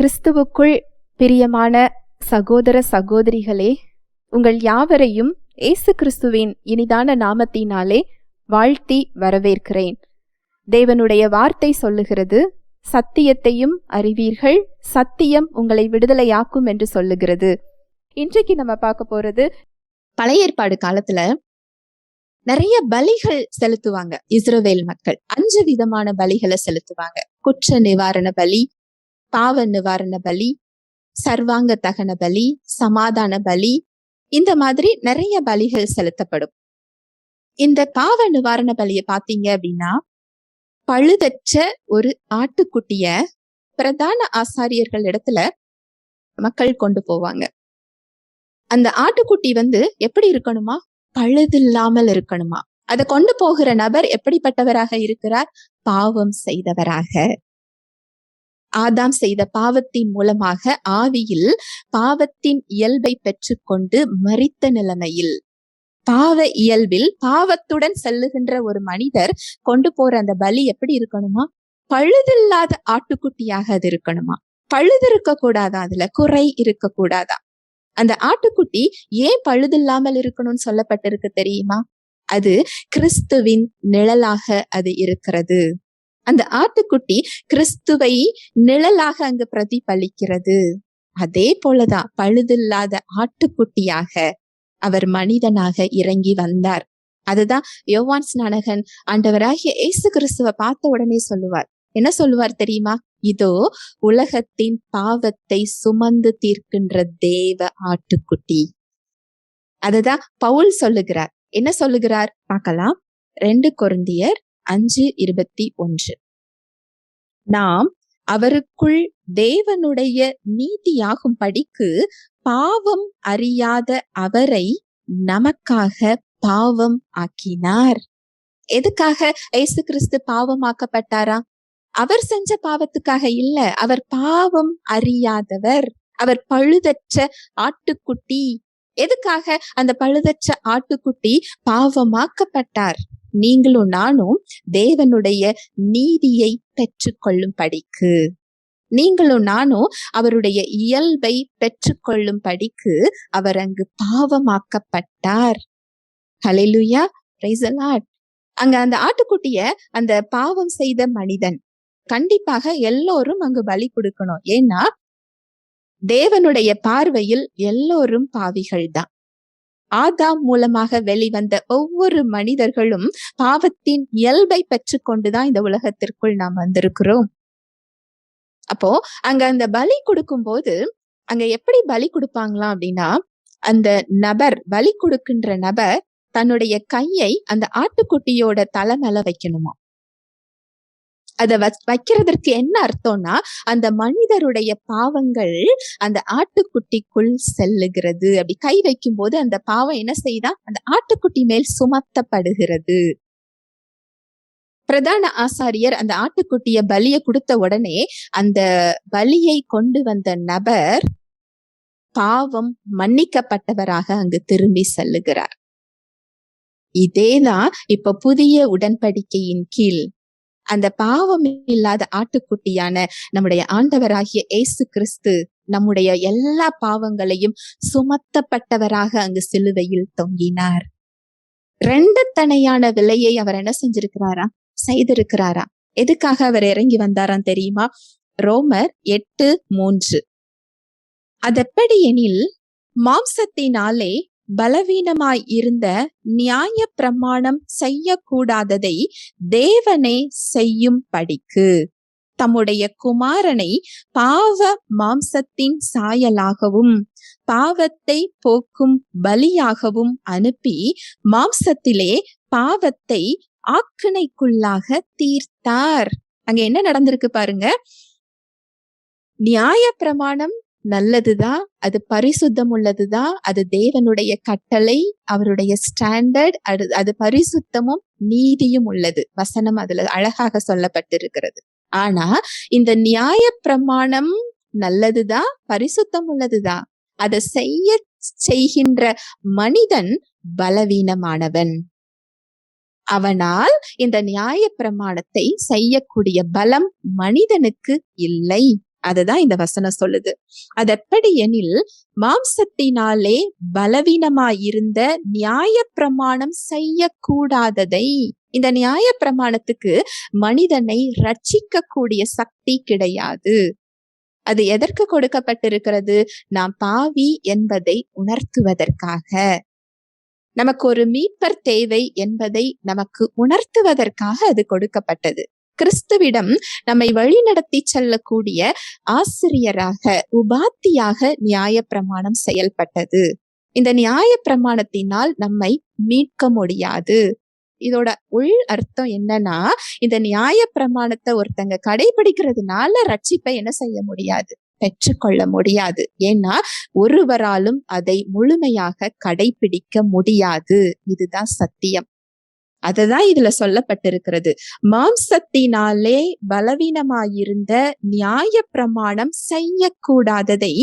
கிறிஸ்துவுக்குள் பிரியமான சகோதர சகோதரிகளே உங்கள் யாவரையும் இயேசு கிறிஸ்துவின் இனிதான நாமத்தினாலே வாழ்த்தி வரவேற்கிறேன். தேவனுடைய வார்த்தை சொல்லுகிறது சத்தியத்தையும் அறிவீர்கள் சத்தியம் உங்களை விடுதலையாக்கும் என்று சொல்லுகிறது. இன்றைக்கு நம்ம பார்க்க போறது பழைய ஏற்பாடு காலத்துல நிறைய பலிகள் செலுத்துவாங்க இஸ்ரவேல் மக்கள். அஞ்சு விதமான பலிகளை செலுத்துவாங்க. குற்ற நிவாரண பலி பாவ நிவாரண பலி சர்வாங்க தகன பலி சமாதான பலி இந்த மாதிரி நிறைய பலிகள் செலுத்தப்படும். இந்த பாவ நிவாரண பலியை பார்த்தீங்க அப்படின்னா பழுதற்ற ஒரு ஆட்டுக்குட்டிய பிரதான ஆசாரியர்கள் இடத்துல மக்கள் கொண்டு போவாங்க. அந்த ஆட்டுக்குட்டி வந்து எப்படி இருக்கணுமா? பழுதில்லாமல் இருக்கணுமா? அதை கொண்டு போகிற நபர் எப்படிப்பட்டவராக இருக்கிறார்? பாவம் செய்தவராக. ஆதாம் செய்த பாவத்தின் மூலமாக ஆவியில் பாவத்தின் இயல்பை பெற்றுக்கொண்டு மறித்த நிலைமையில். பாவ இயல்பில் பாவத்துடன் செல்லுகின்ற ஒரு மனிதர் கொண்டு போற அந்த பலி எப்படி இருக்கணுமா? பழுதில்லாத ஆட்டுக்குட்டியாக அது இருக்கணுமா? பழுது இருக்க கூடாதா அதுல? குறை இருக்க கூடாதா? அந்த ஆட்டுக்குட்டி ஏன் பழுதில்லாமல் இருக்கணும்னு சொல்லப்பட்டிருக்கு தெரியுமா? அது கிறிஸ்துவின் நிழலாக அது இருக்கிறது. அந்த ஆட்டுக்குட்டி கிறிஸ்துவை நிழலாக அங்கு பிரதிபலிக்கிறது. அதே போலதான் பழுதில்லாத ஆட்டுக்குட்டியாக அவர் மனிதனாக இறங்கி வந்தார். அதுதான் யோவான் ஸ்நானகன் ஆண்டவராகிய இயேசு கிறிஸ்துவ பார்த்த உடனே சொல்லுவார். என்ன சொல்லுவார் தெரியுமா? இதோ உலகத்தின் பாவத்தை சுமந்து தீர்க்கின்ற தேவ ஆட்டுக்குட்டி. அதுதான் பவுல் சொல்லுகிறார். என்ன சொல்லுகிறார்? பார்க்கலாம். ரெண்டு குருந்தியர் அஞ்சு இருபத்தி ஒன்று. நாம் அவருக்குள் தேவனுடைய நீதியாகும் படிக்கு பாவம் அறியாத அவரை நமக்காக பாவம் ஆக்கினார். எதுக்காக? இயேசு கிறிஸ்து பாவமாக்கப்பட்டாரா? அவர் செஞ்ச பாவத்துக்காக இல்ல. அவர் பாவம் அறியாதவர். அவர் பழுதற்ற ஆட்டுக்குட்டி. எதுக்காக? அந்த பழுதற்ற ஆட்டுக்குட்டி பாவமாக்கப்பட்டார். நீங்களும் நானும் தேவனுடைய நீதியை பெற்றுக்கொள்ளும் படிக்கு நீங்களும் நானும் அவருடைய இயல்பை பெற்றுக்கொள்ளும் படிக்கு அவர் அங்கு பாவமாக்கப்பட்டார். ஹலெலுயா அங்க அந்த ஆட்டுக்குட்டிய அந்த பாவம் செய்த மனிதன் கண்டிப்பாக எல்லோரும் அங்கு பலி கொடுக்கணும். ஏன்னா தேவனுடைய பார்வையில் எல்லோரும் பாவிகள் தான் ஆதாம் மூலமாக வெளிவந்த ஒவ்வொரு மனிதர்களும் பாவத்தின் இயல்பை பெற்று கொண்டுதான் இந்த உலகத்திற்குள் நாம் வந்திருக்கிறோம். அப்போ அங்க அந்த பலி கொடுக்கும் போது அங்க எப்படி பலி கொடுப்பாங்களாம் அப்படின்னா அந்த நபர் பலி கொடுக்கின்ற நபர் தன்னுடைய கையை அந்த ஆட்டுக்குட்டியோட தலை மேல வைக்கணுமா? அதை வைக்கிறதற்கு என்ன அர்த்தம்னா அந்த மனிதருடைய பாவங்கள் அந்த ஆட்டுக்குட்டிக்குள் செல்லுகிறது. அப்படி கை வைக்கும் போது அந்த பாவம் என்ன செய்தா அந்த ஆட்டுக்குட்டி மேல் சுமத்தப்படுகிறது. பிரதான ஆசாரியர் அந்த ஆட்டுக்குட்டிய பலிய கொடுத்த உடனே அந்த பலியை கொண்டு வந்த நபர் பாவம் மன்னிக்கப்பட்டவராக அங்கு திரும்பி செல்லுகிறார். இதேதான் இப்ப புதிய உடன்படிக்கையின் கீழ். அந்த பாவம் இல்லாத ஆட்டுக்குட்டியான நம்முடைய ஆண்டவராகிய ஏசு கிறிஸ்து நம்முடைய எல்லா பாவங்களையும் சுமத்தப்பட்டவராக அங்கு சிலுவையில் தொங்கினார். ரெண்டு தனையான விலையை அவர் என்ன செஞ்சிருக்கிறாரா? செய்திருக்கிறாரா? எதுக்காக அவர் இறங்கி வந்தாராம் தெரியுமா? ரோமர் எட்டு மூன்று. அதெப்படி எனில் மாம்சத்தினாலே பலவீனமாய் இருந்த நியாய பிரமாணம் செய்யக்கூடாததை தேவனே செய்யும் படிக்கு. தம்முடைய குமாரனை பாவ மாம்சத்தின் சாயலாகவும் பாவத்தை போக்கும் பலியாகவும் அனுப்பி மாம்சத்திலே பாவத்தை ஆக்கினைக்குள்ளாக தீர்த்தார். அங்க என்ன நடந்திருக்கு பாருங்க. நியாய பிரமாணம் நல்லதுதான் அது பரிசுத்தம் உள்ளதுதான் அது தேவனுடைய கட்டளை அவருடைய ஸ்டாண்டர்ட் அது அது பரிசுத்தமும் நீதியும் உள்ளது. வசனம் அதுல அழகாக சொல்லப்பட்டிருக்கிறது. ஆனா இந்த நியாய பிரமாணம் நல்லதுதான் பரிசுத்தம் உள்ளதுதான் அதை செய்ய செய்கின்ற மனிதன் பலவீனமானவன். அவனால் இந்த நியாய பிரமாணத்தை செய்யக்கூடிய பலம் மனிதனுக்கு இல்லை. அதுதான் இந்த வசனம் சொல்லுது. அது எப்படி எனில் மாம்சத்தினாலே பலவீனமாயிருந்த நியாய பிரமாணம் செய்யக்கூடாததை இந்த நியாய பிரமாணத்துக்கு மனிதனை ரட்சிக்க கூடிய சக்தி கிடையாது. அது எதற்கு கொடுக்கப்பட்டிருக்கிறது? நாம் பாவி என்பதை உணர்த்துவதற்காக. நமக்கு ஒரு மீட்பர் தேவை என்பதை நமக்கு உணர்த்துவதற்காக அது கொடுக்கப்பட்டது. கிறிஸ்துவிடம் நம்மை வழிநடத்தி செல்லக்கூடிய ஆசிரியராக உபாத்தியாக நியாய பிரமாணம் செயல்பட்டது. இந்த நியாய பிரமாணத்தினால் நம்மை மீட்க முடியாது. இதோட உள் அர்த்தம் என்னன்னா இந்த நியாய பிரமாணத்தை ஒருத்தங்க கடைபிடிக்கிறதுனால ரட்சிப்பை என்ன செய்ய முடியாது? பெற்றுக்கொள்ள முடியாது. ஏன்னா ஒருவராலும் அதை முழுமையாக கடைபிடிக்க முடியாது. இதுதான் சத்தியம். அதுதான் இதுல சொல்லப்பட்டிருக்கிறது. மாம்சத்தினாலே பலவீனமாயிருந்த நியாய பிரமாணம் செய்யக்கூடாததை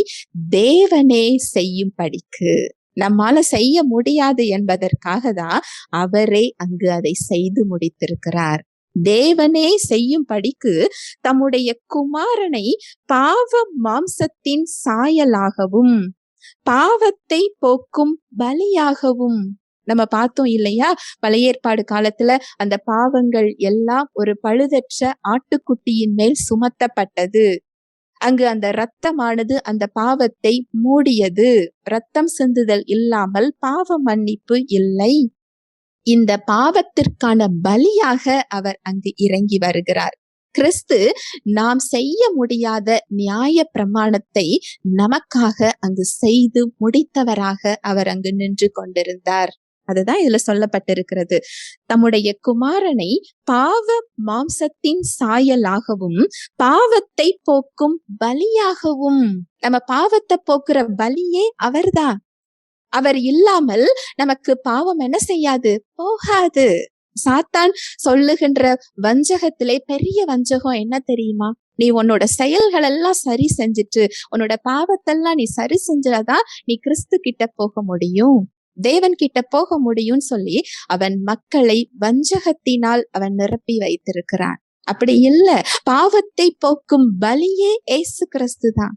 தேவனே செய்யும் படிக்கு. நம்மால செய்ய முடியாது என்பதற்காக தான் அவரே அங்கு அதை செய்து முடித்திருக்கிறார். தேவனே செய்யும் படிக்கு தம்முடைய குமாரனை பாவ மாம்சத்தின் சாயலாகவும் பாவத்தை போக்கும் பலியாகவும் நம்ம பார்த்தோம் இல்லையா? பழைய ஏற்பாடு காலத்துல அந்த பாவங்கள் எல்லாம் ஒரு பழுதற்ற ஆட்டுக்குட்டியின் மேல் சுமத்தப்பட்டது. அங்கு அந்த இரத்தமானது அந்த பாவத்தை மூடியது. இரத்தம் சிந்துதல் இல்லாமல் பாவ மன்னிப்பு இல்லை. இந்த பாவத்திற்கான பலியாக அவர் அங்கு இறங்கி வருகிறார். கிறிஸ்து நாம் செய்ய முடியாத நியாய பிரமாணத்தை நமக்காக அங்கு செய்து முடித்தவராக அவர் அங்கு நின்று கொண்டிருந்தார். அதுதான் இதுல சொல்லப்பட்டிருக்கிறது. தம்முடைய குமாரனை பாவ மாம்சத்தின் சாயலாகவும் பாவத்தை போக்கும் பலியாகவும் நம்ம பாவத்தை போக்குற பலியே அவர்தான். அவர் இல்லாமல் நமக்கு பாவம் என்ன செய்யாது? போகாது. சாத்தான் சொல்லுகின்ற வஞ்சகத்திலே பெரிய வஞ்சகம் என்ன தெரியுமா? நீ உன்னோட செயல்கள் எல்லாம் சரி செஞ்சுட்டு உன்னோட பாவத்தெல்லாம் நீ சரி செஞ்சாதான் நீ கிறிஸ்து கிட்ட போக முடியும். தேவன் கிட்ட போக முடியும்னு சொல்லி அவன் மக்களை வஞ்சகத்தினால் அவன் நிரப்பி வைத்திருக்கிறான். அப்படி இல்ல. பாவத்தை போக்கும் பலியே ஏசு கிறிஸ்து தான்.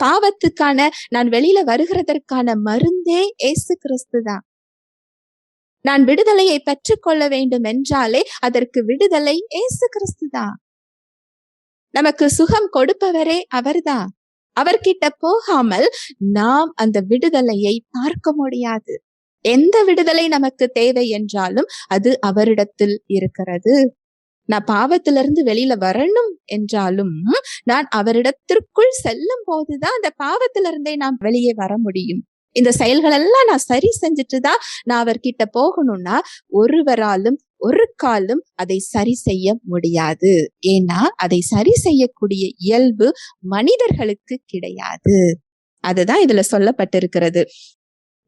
பாவத்துக்கான நான் வெளியில வருகிறதற்கான மருந்தே ஏசு கிறிஸ்து தான். நான் விடுதலையை பெற்றுக்கொள்ள வேண்டும் என்றாலே அதற்கு விடுதலை ஏசு கிறிஸ்து தான். நமக்கு சுகம் கொடுப்பவரே அவர்தான் அவர்கிட்ட போகாமல் நாம் அந்த விடுதலையை பார்க்க முடியாது. எந்த விடுதலை நமக்கு தேவை என்றாலும் அது அவரிடத்தில் இருக்கிறது. நான் பாவத்திலிருந்து வெளியில வரணும் என்றாலும் நான் அவரிடத்திற்குள் செல்லும் போதுதான் அந்த பாவத்திலிருந்தே நாம் வெளியே வர முடியும். இந்த செயல்கள் எல்லாம் நான் சரி செஞ்சுட்டு தான் நான் அவர்கிட்ட போகணும்னா ஒருவராலும் ஒரு காலம் அதை சரி செய்ய முடியாது. ஏன்னா அதை சரி செய்யக்கூடிய இயல்பு மனிதர்களுக்கு கிடையாது. அதுதான் இதுல சொல்லப்பட்டிருக்கிறது.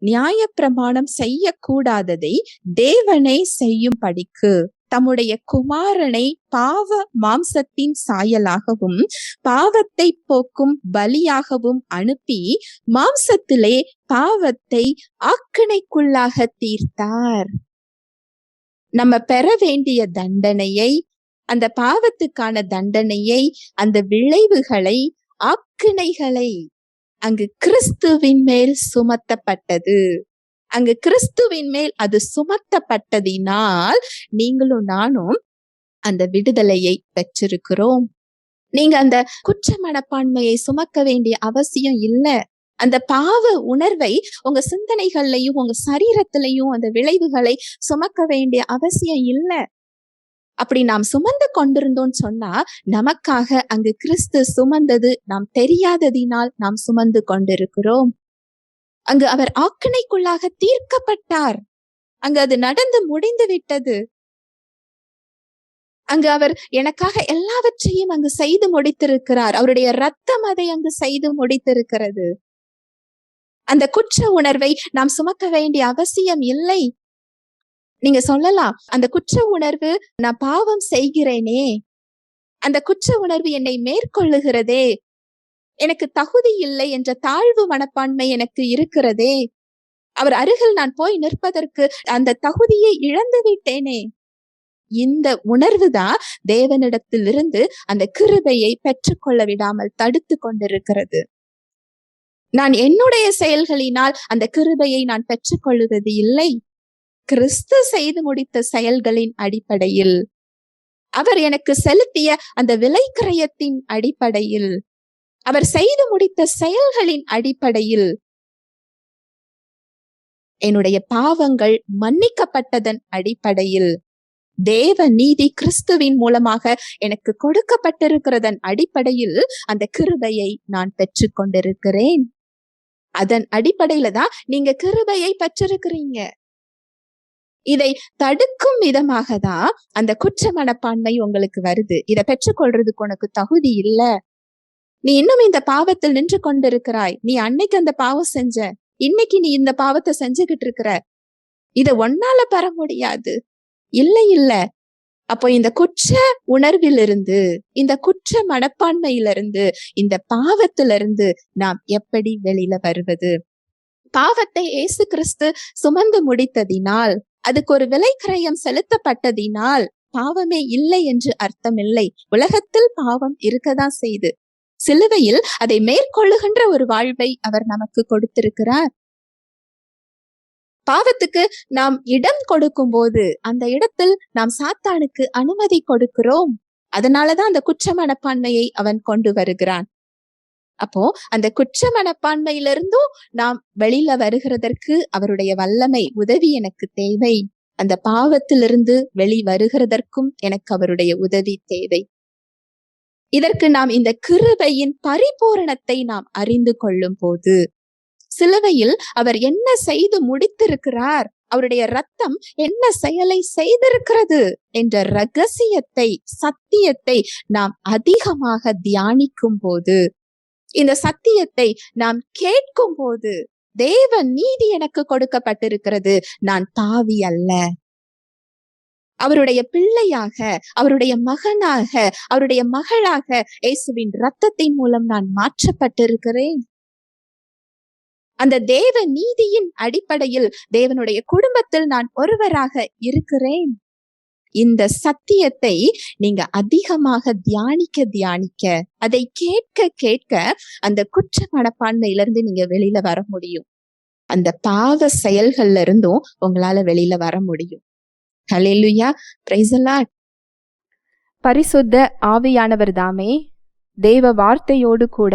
நியாய பிரமாணம் செய்யக்கூடாததை தேவனை செய்யும் படிக்கு. தம்முடைய குமாரனை பாவ மாம்சத்தின் சாயலாகவும் பாவத்தை போக்கும் பலியாகவும் அனுப்பி மாம்சத்திலே பாவத்தை ஆக்கணைக்குள்ளாக தீர்த்தார். நம்ம பெற வேண்டிய தண்டனையை அந்த பாவத்துக்கான தண்டனையை அந்த விளைவுகளை ஆக்கினைகளை அங்கு கிறிஸ்துவின் மேல் சுமத்தப்பட்டது. அங்கு கிறிஸ்துவின் மேல் அது சுமத்தப்பட்டதினால் நீங்களும் நானும் அந்த விடுதலையை பெற்றிருக்கிறோம். நீங்க அந்த குற்ற மனப்பான்மையை சுமக்க வேண்டிய அவசியம் இல்லை. அந்த பாவ உணர்வை உங்க சிந்தனைகள்லையும் உங்க சரீரத்திலையும் அந்த விளைவுகளை சுமக்க வேண்டிய அவசியம் இல்லை. அப்படி நாம் சுமந்து கொண்டிருந்தோம்னு சொன்னா நமக்காக அங்கு கிறிஸ்து சுமந்தது நாம் தெரியாததினால் நாம் சுமந்து கொண்டிருக்கிறோம். அங்கு அவர் ஆக்கணைக்குள்ளாக தீர்க்கப்பட்டார். அங்கு அது நடந்து முடிந்து விட்டது. அங்கு அவர் எனக்காக எல்லாவற்றையும் அங்கு செய்து முடித்திருக்கிறார். அவருடைய ரத்தம் அதை அங்கு செய்து முடித்திருக்கிறது. அந்த குற்ற உணர்வை நாம் சுமக்க வேண்டிய அவசியம் இல்லை. நீங்க சொல்லலாம் அந்த குற்ற உணர்வு நான் பாவம் செய்கிறேனே. அந்த குற்ற உணர்வு என்னை மேற்கொள்ளுகிறதே. எனக்கு தகுதி இல்லை என்ற தாழ்வு மனப்பான்மை எனக்கு இருக்கிறதே. அவர் அருகில் நான் போய் நிற்பதற்கு அந்த தகுதியை இழந்து விட்டேனே. இந்த உணர்வு தான் தேவனிடத்திலிருந்து அந்த கிருபையை பெற்றுக்கொள்ள விடாமல் தடுத்து கொண்டிருக்கிறது. நான் என்னுடைய செயல்களினால் அந்த கிருபையை நான் பெற்றுக்கொள்வது இல்லை. கிறிஸ்து செய்து முடித்த செயல்களின் அடிப்படையில். அவர் எனக்கு செலுத்திய அந்த விலைக்கிரயத்தின் அடிப்படையில். அவர் செய்து முடித்த செயல்களின் அடிப்படையில். என்னுடைய பாவங்கள் மன்னிக்கப்பட்டதன் அடிப்படையில். தேவ நீதி கிறிஸ்துவின் மூலமாக எனக்கு கொடுக்கப்பட்டிருக்கிறதன் அடிப்படையில் அந்த கிருபையை நான் பெற்றுக் கொண்டிருக்கிறேன் அதன் அடிப்படையில தான் நீங்க கிருபையை பெற்றிருக்கிறீங்க. இதை தடுக்கும் விதமாக தான் அந்த குற்ற மனப்பான்மை உங்களுக்கு வருது. இதை பெற்றுக்கொள்றதுக்கு உனக்கு தகுதி இல்ல. நீ இன்னும் இந்த பாவத்தில் நின்று கொண்டிருக்கிறாய். நீ அன்னைக்கு அந்த பாவம் செஞ்ச இன்னைக்கு நீ இந்த பாவத்தை செஞ்சுகிட்டு இருக்கிற. இத ஒன்னால பெற முடியாது. இல்ல இல்ல. அப்போ இந்த குற்ற உணர்விலிருந்து இந்த குற்ற மனப்பான்மையிலிருந்து இந்த பாவத்திலிருந்து நாம் எப்படி வெளியில வருவது? பாவத்தை இயேசு கிறிஸ்து சுமந்து முடித்ததினால் அதுக்கு ஒரு விலை கிரயம் செலுத்தப்பட்டதினால் பாவமே இல்லை என்று அர்த்தமில்லை. உலகத்தில் பாவம் இருக்கதான் செய்து. சிலுவையில் அதை மேற்கொள்ளுகின்ற ஒரு வாழ்வை அவர் நமக்கு கொடுத்திருக்கிறார். பாவத்துக்கு நாம் இடம் கொடுக்கும் போது அந்த இடத்தில் நாம் சாத்தானுக்கு அனுமதி கொடுக்கிறோம். அதனாலதான் அந்த குற்ற மனப்பான்மையை அவன் கொண்டு வருகிறான். அப்போ அந்த குற்ற மனப்பான்மையிலிருந்தும் நாம் வெளியில வருகிறதற்கு அவருடைய வல்லமை உதவி எனக்கு தேவை. அந்த பாவத்திலிருந்து வெளி வருகிறதற்கும் எனக்கு அவருடைய உதவி தேவை. இதற்கு நாம் இந்த கிருபையின் பரிபூரணத்தை நாம் அறிந்து கொள்ளும் போது சிலுவையில் அவர் என்ன செய்து முடித்திருக்கிறார்? அவருடைய ரத்தம் என்ன செயலை செய்திருக்கிறது? என்ற ரகசியத்தை சத்தியத்தை நாம் அதிகமாக தியானிக்கும் போது இந்த சத்தியத்தை நாம் கேட்கும் போது தேவ நீதி எனக்கு கொடுக்கப்பட்டிருக்கிறது நான் தாவி அல்ல. அவருடைய பிள்ளையாக அவருடைய மகனாக அவருடைய மகளாக இயேசுவின் ரத்தத்தின் மூலம் நான் மாற்றப்பட்டிருக்கிறேன். அந்த தேவ நீதியின் அடிப்படையில் தேவனுடைய குடும்பத்தில் நான் ஒருவராக இருக்கிறேன். இந்த சத்தியத்தை நீங்க அதிகமாக தியானிக்க தியானிக்க அதை கேட்க கேட்க அந்த குற்ற மனப்பான்மையிலிருந்து நீங்க வெளியில வர முடியும். அந்த பாவ செயல்கள்ல இருந்தும் உங்களால வெளியில வர முடியும். ஹalleluya praise பரிசுத்த ஆவியானவர் தாமே தேவ வார்த்தையோடு கூட